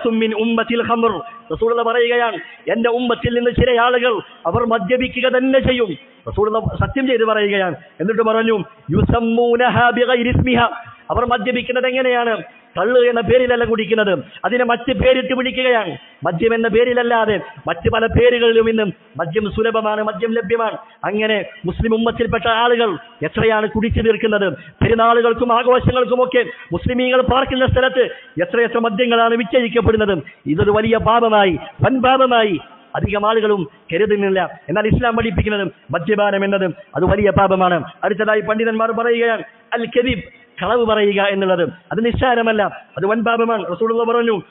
മിൻ ഉമ്മത്തിൽ ഖംർ റസൂലുള്ള പറയുകയാണ് എന്റെ ഉമ്മത്തിൽ നിന്ന് ചില ആളുകൾ അവർ മദ്യപിക്കുക തന്നെ ചെയ്യും. റസൂലുള്ള സത്യം ചെയ്ത് പറയുകയാണ്. എന്നിട്ട് പറഞ്ഞു യുസമ്മൂനഹ അവർ മദ്യപിക്കുന്നത് എങ്ങനെയാണ്? കള്ള് എന്ന പേരിലല്ല കുടിക്കുന്നത്. അതിനെ മറ്റ് പേരിട്ട് വിളിക്കുകയാണ്. മദ്യം എന്ന പേരിലല്ലാതെ മറ്റ് പല പേരുകളിലും ഇന്നും മദ്യം സുലഭമാണ് മദ്യം ലഭ്യമാണ്. അങ്ങനെ മുസ്ലിം ഉമ്മത്തിൽപ്പെട്ട ആളുകൾ എത്രയാണ് കുടിച്ചു തീർക്കുന്നത്? പെരുന്നാളുകൾക്കും ആഘോഷങ്ങൾക്കുമൊക്കെ മുസ്ലിമീങ്ങൾ പാർക്കുന്ന സ്ഥലത്ത് എത്രയെത്ര മദ്യങ്ങളാണ് വിറ്റഴിക്കപ്പെടുന്നത്? ഇതൊരു വലിയ പാപമായി വൻ പാപമായി അധികം ആളുകളും കരുതുന്നില്ല. എന്നാൽ ഇസ്ലാം പഠിപ്പിക്കുന്നത് മദ്യപാനം എന്നത് അത് വലിയ പാപമാണ്. അടുത്തതായി പണ്ഡിതന്മാർ പറയുകയാണ് അൽ കദീബ് കളവ് പറയുക എന്നുള്ളത്. അത് നിസ്സാരമല്ല. അത് വൻപാപമാണ് റസൂലുള്ള പറഞ്ഞു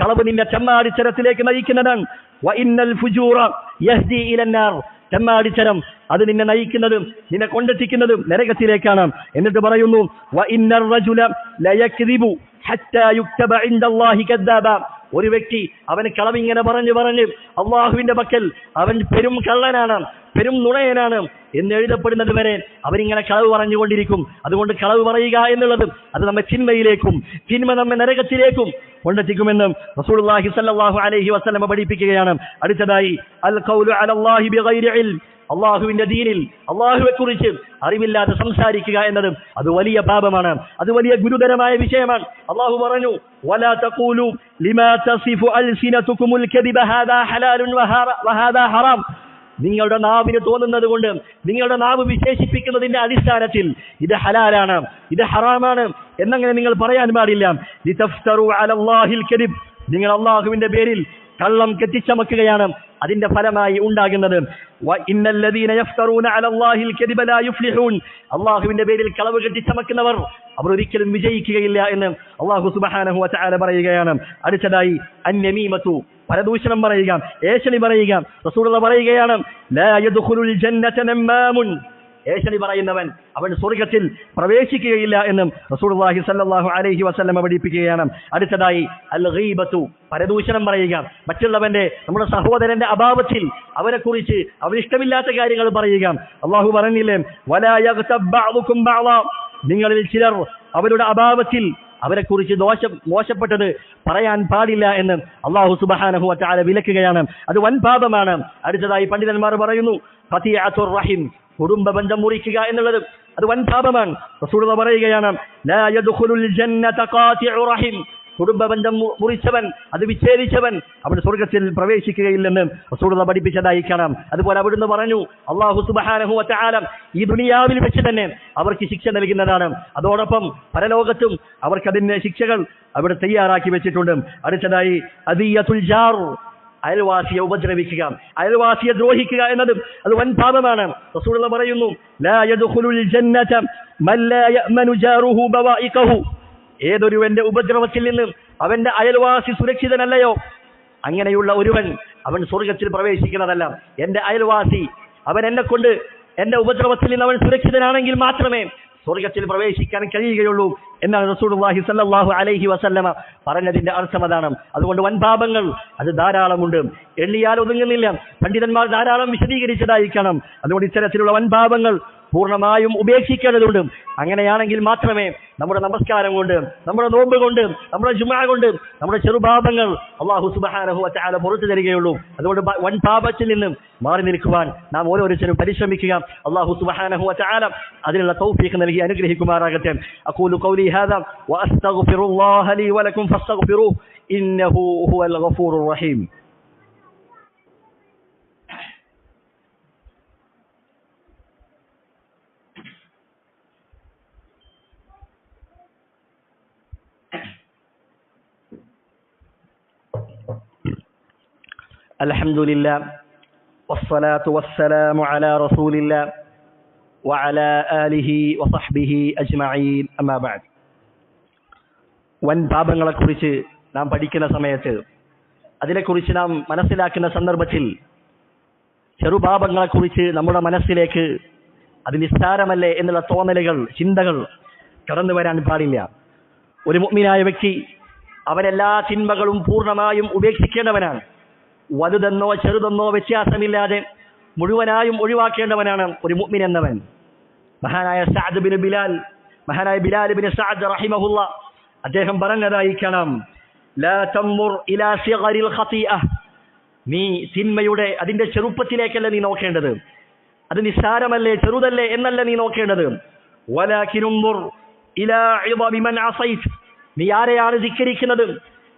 കളവ് നിന്നെ ചമ്മാടിച്ചരത്തിലേക്ക് നയിക്കുന്നതാണ്. ചെമ്മാടിച്ചരം അത് നിന്നെ നയിക്കുന്നതും നിന്നെ കൊണ്ടെത്തിക്കുന്നതും നരകത്തിലേക്കാണ്. എന്നിട്ട് പറയുന്നു ഒരു വ്യക്തി അവന് കളവിങ്ങനെ പറഞ്ഞു പറഞ്ഞു അള്ളാഹുവിന്റെ പക്കൽ അവൻ പെരും കള്ളനാണ് പെരും നുണയനാണ് എന്ന് എഴുതപ്പെടുന്നത് വരെ അവരിങ്ങനെ കളവ് പറഞ്ഞുകൊണ്ടിരിക്കും. അതുകൊണ്ട് കളവ് പറയുക എന്നുള്ളത് അത് നമ്മെ ചിന്മയിലേക്കും ചിന്മ നമ്മെ നരകത്തിലേക്കും കൊണ്ടെത്തിക്കുമെന്ന് സ്വല്ലല്ലാഹു അലൈഹി വസല്ലമ പഠിപ്പിക്കുകയാണ്. അടുത്തതായി അൽ കൗലു അലല്ലാഹി അള്ളാഹുവിന്റെ ദീനിൽ അള്ളാഹുവെ കുറിച്ച് അറിവില്ലാതെ സംസാരിക്കുക എന്നത് അത് വലിയ പാപമാണ് അത് വലിയ ഗുരുതരമായ വിഷയമാണ് അള്ളാഹു പറഞ്ഞു ولا تقولوا لما تصف ألسنتكم الكذب هذا حلال وهذا- وهذا حرام നിങ്ങളുടെ നാവിന് തോന്നുന്നത് കൊണ്ട് നിങ്ങളുടെ നാവ് വിശേഷിപ്പിക്കുന്നതിന്റെ അടിസ്ഥാനത്തിൽ ഇത് ഹലാലാണ് ഇത് ഹറാമാണ് എന്നങ്ങനെ നിങ്ങൾ പറയാൻ പാടില്ല ലിതഫ്തറു അലല്ലാഹിൽ കദിബ് നിങ്ങൾ അള്ളാഹുവിന്റെ പേരിൽ കള്ളം കെട്ടിച്ചമക്കുകയാണ്. അതിന്റെ ഫലമായി ഉണ്ടാകുന്നത്. അള്ളാഹുവിന്റെ പേരിൽ കളവ് കെട്ടിച്ചമക്കുന്നവർ അവർ ഒരിക്കലും വിജയിക്കുകയില്ല എന്ന് അള്ളാഹു സുബ്ഹാനഹു വതആല പറയുകയാണ്. അടുത്തതായി അന്യമീമത്തു. പരദൂഷണം പറയുക ഏഷണി പറയുക റസൂലുള്ള പറയുകയാണ് ഏഷണി പറയുന്നവൻ അവൻ സ്വർഗത്തിൽ പ്രവേശിക്കുകയില്ല എന്നും റസൂലുള്ളാഹി സല്ലാഹു അലഹി വസ്ലമ പഠിപ്പിക്കുകയാണ്. അടുത്തതായി അൽ ഹീബത്തു പരദൂഷണം പറയുക. മറ്റുള്ളവന്റെ നമ്മുടെ സഹോദരന്റെ അഭാവത്തിൽ അവരെ കുറിച്ച് അവരിഷ്ടമില്ലാത്ത കാര്യങ്ങൾ പറയുക. അള്ളാഹു പറഞ്ഞില്ലേ വലായ നിങ്ങളിൽ ചിലർ അവരുടെ അഭാവത്തിൽ അവരെ കുറിച്ച് ദോഷം മോശപ്പെട്ടത് പറയാൻ പാടില്ല എന്ന് അള്ളാഹു സുബഹാനഹു അറ്റാല വിലക്കുകയാണ്. അത് വൻ പാപമാണ്. അടുത്തതായി പണ്ഡിതന്മാർ പറയുന്നു റഹിം കുടുംബ ബന്ധം മുറിക്കുക എന്നുള്ളത് അത് വൻ പാപമാണ്. പറയുകയാണ് ലാ യദ്ഖുലുൽ ജന്നത ഖാതിഉ റഹിം കുടുംബ ബന്ധം മുറിച്ചവൻ അത് വിച്ഛേദിച്ചവൻ അവൻ സ്വർഗത്തിൽ പ്രവേശിക്കുകയില്ലെന്ന് റസൂലുള്ള പഠിപ്പിച്ചതായി അതുപോലെ അവിടുന്ന് പറഞ്ഞു അള്ളാഹു സുബഹാനഹു വതആല ഈ ദുനിയാവിൽ വെച്ച് തന്നെ അവർക്ക് ശിക്ഷ നൽകുന്നതാണ്. അതോടൊപ്പം പരലോകത്തും അവർക്ക് അതിന്റെ ശിക്ഷകൾ അവിടെ തയ്യാറാക്കി വെച്ചിട്ടുണ്ട്. അടുത്തതായി അദിയത്തുൽ ജാർ അയൽവാസിയെ ഉപദ്രവിക്കുക. അയൽവാസിയെ ദ്രോഹിക്കുക എന്നത് അത് വൻ പാപമാണ് പറയുന്നു ലാ യദ്ഖുലുൽ ജന്നത മൻ ലാ ഏതൊരുവന്റെ ഉപദ്രവത്തിൽ നിന്ന് അവന്റെ അയൽവാസി സുരക്ഷിതനല്ലയോ? അങ്ങനെയുള്ള ഒരുവൻ അവൻ സ്വർഗത്തിൽ പ്രവേശിക്കുന്നതല്ല. എന്റെ അയൽവാസി അവൻ എന്നെ കൊണ്ട് എന്റെ ഉപദ്രവത്തിൽ നിന്ന് അവൻ സുരക്ഷിതനാണെങ്കിൽ മാത്രമേ സ്വർഗത്തിൽ പ്രവേശിക്കാൻ കഴിയുകയുള്ളൂ എന്നാണ് റസൂലുള്ളാഹി സല്ലാഹു അലൈഹി വസല്ലമ പറഞ്ഞതിന്റെ അർത്ഥം അതാണ്. അതുകൊണ്ട് വൻപാപങ്ങൾ അത് ധാരാളമുണ്ട്. എണ്ണിയാൽ ഒതുങ്ങുന്നില്ല. പണ്ഡിതന്മാർ ധാരാളം വിശദീകരിച്ചതായിരിക്കണം. അതുകൊണ്ട് ഇത്തരത്തിലുള്ള വൻ പാപങ്ങൾ പൂർണമായും ഉപേക്ഷിക്കേണ്ടതുണ്ട്. അങ്ങനെയാണെങ്കിൽ മാത്രമേ നമ്മുടെ നമസ്കാരം കൊണ്ട് നമ്മുടെ നോമ്പ് കൊണ്ട് നമ്മുടെ ജുമാ കൊണ്ട് നമ്മുടെ ചെറുപാപങ്ങൾ അള്ളാഹു സുബഹാനഹു വതആല പുറത്തു തരികയുള്ളൂ. അതുകൊണ്ട് വൻ പാപത്തിൽ നിന്നും മാറി നിൽക്കുവാൻ നാം ഓരോരുത്തരും പരിശ്രമിക്കുക. അള്ളാഹു സുബഹാനഹു വതആല അതിനുള്ള തൗഫീഖ് നൽകി അനുഗ്രഹിക്കുമാറാകട്ടെ. അക്കൂലു കൗലി ഹാദാ വഅസ്തഗ്ഫിറുല്ലാഹ വലക്കും ഫസ്തഗ്ഫിറൂ ഇന്നഹു ഹുവൽ ഗഫൂറുർ റഹീം. الحمد لله والصلاة والسلام على رسول الله وعلى آله وصحبه أجمعين أما بعد വൻ പാപങ്ങളെക്കുറിച്ച് നാം പഠിക്കുന്ന സമയത്ത് അതിനെക്കുറിച്ച് നാം മനസ്സിലാക്കുന്ന സന്ദർഭത്തിൽ ചെറുപാപങ്ങളെക്കുറിച്ച് നമ്മുടെ മനസ്സിലേക്ക് അത് നിസ്സാരമല്ലേ എന്നുള്ള തോന്നലുകൾ ചിന്തകൾ കടന്നു വരാൻ പാടില്ല ഒരു മുഗ്മിനായ വ്യക്തി അവനെല്ലാ തിന്മകളും പൂർണ്ണമായും ഉപേക്ഷിക്കേണ്ടവനാണ് വലുതെന്നോ ചെറുതെന്നോ വ്യത്യാസമില്ലാതെ മുഴുവനായും ഒഴിവാക്കേണ്ടവനാണ് ഒരു മുഗ്മിൻ എന്നവൻ. മഹാനായ സഅദ് ബിൻ ബിലാൽ മഹാനായ ബിലാൽ ബിൻ സഅദ് റഹിമഹുല്ല അദ്ദേഹം പറഞ്ഞതായി കാണാം ലാ തമ്മുർ ഇലാ സിഗറിൽ ഖതീഅ. നീ തിന്മയുടെ അതിന്റെ ചെറുപ്പത്തിലേക്കല്ല നീ നോക്കേണ്ടത്? അത് നിസ്സാരമല്ലേ ചെറുതല്ലേ എന്നല്ല നീ നോക്കേണ്ടത്? വലാകിനുംമുർ ഇലാ ഇളമി മൻ അസൈത്. നീ ആരെയാണ് ധിക്കരിക്കുന്നത്?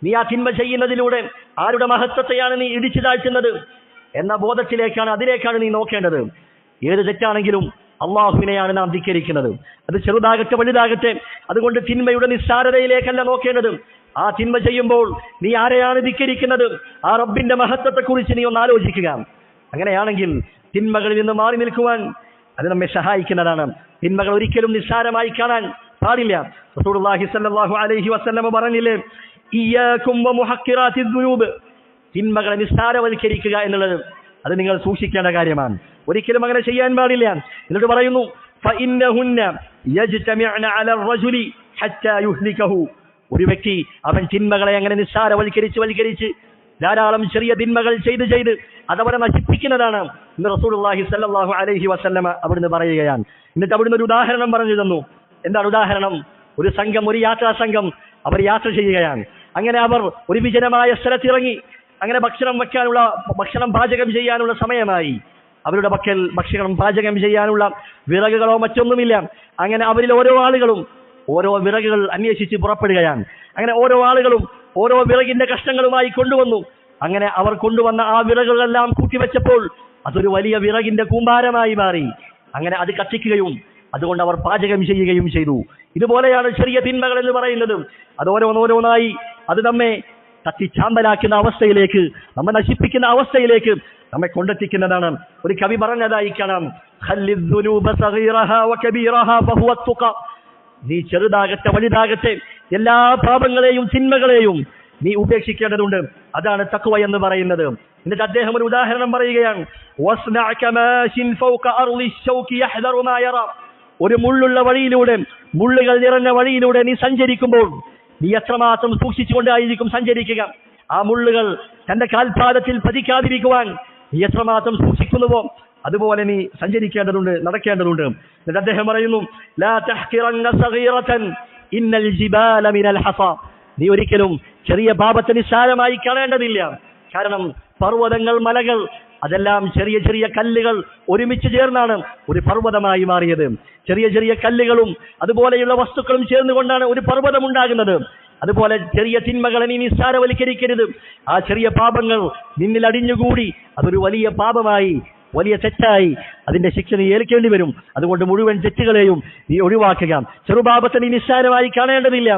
നീ ആ തിന്മ ചെയ്യുന്നതിലൂടെ ആരുടെ മഹത്വത്തെയാണ് നീ ഇടിച്ചു താഴ്ത്തുന്നത് എന്ന ബോധത്തിലേക്കാണ് അതിലേക്കാണ് നീ നോക്കേണ്ടത്. ഏത് തെറ്റാണെങ്കിലും അള്ളാഹുവിനെയാണ് നാം ധിക്കരിക്കുന്നത്. അത് ചെറുതാകട്ടെ വലുതാകട്ടെ അതുകൊണ്ട് തിന്മയുടെ നിസ്സാരതയിലേക്കല്ല നോക്കേണ്ടത്. ആ തിന്മ ചെയ്യുമ്പോൾ നീ ആരെയാണ് ധിക്കരിക്കുന്നത്? ആ റബ്ബിന്റെ മഹത്വത്തെക്കുറിച്ച് നീ ഒന്ന് ആലോചിക്കുക. അങ്ങനെയാണെങ്കിൽ തിന്മകളിൽ നിന്ന് മാറി നിൽക്കുവാൻ അത് നമ്മെ സഹായിക്കുന്നതാണ്. തിന്മകൾ ഒരിക്കലും നിസ്സാരമായി കാണാൻ പാടില്ല. റസൂലുള്ളാഹി അലൈഹി വസല്ലം പറഞ്ഞില്ലേ തിന്മകളെ നിസ്താരവൽക്കരിക്കുക എന്നുള്ളത് അത് നിങ്ങൾ സൂക്ഷിക്കേണ്ട കാര്യമാണ്. ഒരിക്കലും അങ്ങനെ ചെയ്യാൻ പാടില്ല. എന്നിട്ട് പറയുന്നു ഒരു വ്യക്തി അവൻ തിന്മകളെ അങ്ങനെ നിസ്സാരവൽക്കരിച്ച് വൽക്കരിച്ച് ധാരാളം ചെറിയ തിന്മകൾ ചെയ്ത് ചെയ്ത് അതവരെ നശിപ്പിക്കുന്നതാണ് ഇന്ന് റസൂൽഹി സല്ലാഹു അലഹി വസ്ല്ലമ അവിടുന്ന് പറയുകയാണ്. എന്നിട്ട് അവിടുന്ന് ഒരു ഉദാഹരണം പറഞ്ഞു തന്നു. എന്താണ് ഉദാഹരണം? ഒരു സംഘം ഒരു യാത്രാ സംഘം അവർ യാത്ര ചെയ്യുകയാണ്. അങ്ങനെ അവർ ഒരു വിജനമായ സ്ഥലത്തിറങ്ങി. അങ്ങനെ ഭക്ഷണം വെക്കാനുള്ള ഭക്ഷണം പാചകം ചെയ്യാനുള്ള സമയമായി. അവരുടെ പക്കൽ ഭക്ഷണം പാചകം ചെയ്യാനുള്ള വിറകുകളോ മറ്റൊന്നുമില്ല. അങ്ങനെ അവരിൽ ഓരോ ആളുകളും ഓരോ വിറകുകൾ അന്വേഷിച്ച് പുറപ്പെടുകയാണ്. അങ്ങനെ ഓരോ ആളുകളും ഓരോ വിറകിന്റെ കഷ്ണങ്ങളുമായി കൊണ്ടുവന്നു. അങ്ങനെ അവർ കൊണ്ടുവന്ന ആ വിറകുകളെല്ലാം കൂട്ടിവെച്ചപ്പോൾ അതൊരു വലിയ വിറകിന്റെ കൂമ്പാരമായി മാറി. അങ്ങനെ അത് കത്തിക്കുകയും അതുകൊണ്ട് അവർ പാചകം ചെയ്യുകയും ചെയ്തു. ഇതുപോലെയാണ് ചെറിയ തിന്മകൾ എന്ന് പറയുന്നതും. അത് ഓരോന്നോരോന്നായി അത് നമ്മെ തട്ടിച്ചാമ്പലാക്കുന്ന അവസ്ഥയിലേക്ക് നമ്മെ നശിപ്പിക്കുന്ന അവസ്ഥയിലേക്ക് നമ്മെ കൊണ്ടെത്തിക്കുന്നതാണ്. ഒരു കവി പറഞ്ഞതായി കാണാം. നീ ചെറുതാകട്ടെ വലുതാകട്ടെ എല്ലാ പാപങ്ങളെയും തിന്മകളെയും നീ ഉപേക്ഷിക്കേണ്ടതുണ്ട്. അതാണ് തക്കുവ എന്ന് പറയുന്നത്. എന്നിട്ട് അദ്ദേഹം ഒരു ഉദാഹരണം പറയുകയാണ്. ഒരു മുള്ളുള്ള വഴിയിലൂടെ മുള്ളുകൾ നിറഞ്ഞ വഴിയിലൂടെ നീ സഞ്ചരിക്കുമ്പോൾ നീ എത്രമാത്രം സൂക്ഷിച്ചുകൊണ്ടായിരിക്കും സഞ്ചരിക്കുക? ആ മുള്ളുകൾ തന്റെ കാൽപാദത്തിൽ പതിക്കാതിരിക്കുവാൻ നീ എത്രമാത്രം സൂക്ഷിക്കുന്നുവോ? അതുപോലെ നീ സഞ്ചരിക്കേണ്ടതുണ്ട് നടക്കേണ്ടതുണ്ട്. എന്നിട്ട് അദ്ദേഹം പറയുന്നു ഇന്നൽ ജിബാല മിനൽ നീ ഒരിക്കലും ചെറിയ പാപത്തിന് നിസ്സാരമായി കാണേണ്ടതില്ല. കാരണം പർവതങ്ങൾ മലകൾ അതെല്ലാം ചെറിയ ചെറിയ കല്ലുകൾ ഒരുമിച്ച് ചേർന്നാണ് ഒരു പർവതമായി മാറിയത്. ചെറിയ ചെറിയ കല്ലുകളും അതുപോലെയുള്ള വസ്തുക്കളും ചേർന്നുകൊണ്ടാണ് ഒരു പർവതം ഉണ്ടാകുന്നത് അതുപോലെ ചെറിയ തിന്മകളെ നീ നിസ്സാരവൽക്കരിക്കരുത്. ആ ചെറിയ പാപങ്ങൾ നിന്നിൽ അടിഞ്ഞുകൂടി അതൊരു വലിയ പാപമായി വലിയ തെറ്റായി അതിന്റെ ശിക്ഷ നീ ഏൽക്കേണ്ടി വരും. അതുകൊണ്ട് മുഴുവൻ തെറ്റുകളെയും നീ ഒഴിവാക്കുക. ചെറുപാപത്തെ നീ നിസ്സാരമായി കാണേണ്ടതില്ല.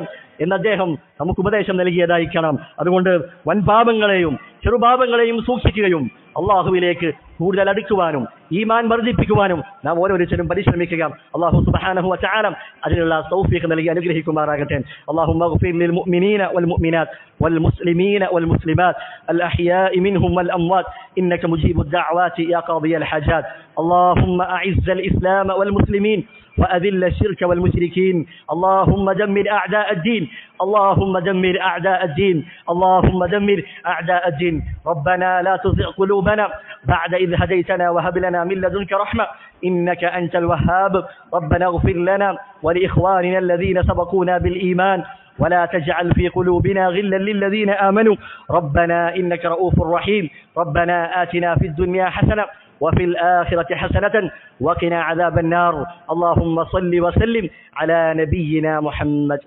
എന്ന് അദ്ദേഹം നമുക്ക് ഉപദേശം നൽകിയതായി കാണാം അതുകൊണ്ട് വൻപാപങ്ങളെയും ചെറുപാപങ്ങളെയും സൂക്ഷിക്കുകയും അള്ളാഹുവിലേക്ക് കൂടുതൽ അടുക്കുവാനും ഈമാൻ വർദ്ധിപ്പിക്കുവാനും നാം ഓരോരുത്തരും പരിശ്രമിക്കുക അള്ളാഹു സുബ്ഹാനഹു വതആല അതിനുള്ള തൗഫീഖ് നൽകി അനുഗ്രഹിക്കുമാറാകട്ടെ اللهم اغفر للمؤمنين والمؤمنات والمسلمين والمسلمات الأحياء منهم والأموات إنك مجيب الدعوات يا قاضي الحاجات اللهم أعز الإسلام والمسلمين وأذل الشرك والمشركين. اللهم دمر أعداء الدين. اللهم دمر أعداء الدين. اللهم دمر أعداء الدين. ربنا لا تزغ قلوبنا بعد إذ هديتنا وهب لنا من لدنك رحمة. إنك أنت الوهاب. ربنا اغفر لنا ولإخواننا الذين سبقونا بالإيمان. ولا تجعل في قلوبنا غلا للذين آمنوا. ربنا إنك رؤوف رحيم. ربنا آتنا في الدنيا حسنة وفي الآخرة حسنة وقنا عذاب النار. اللهم صل وسلم على نبينا محمد.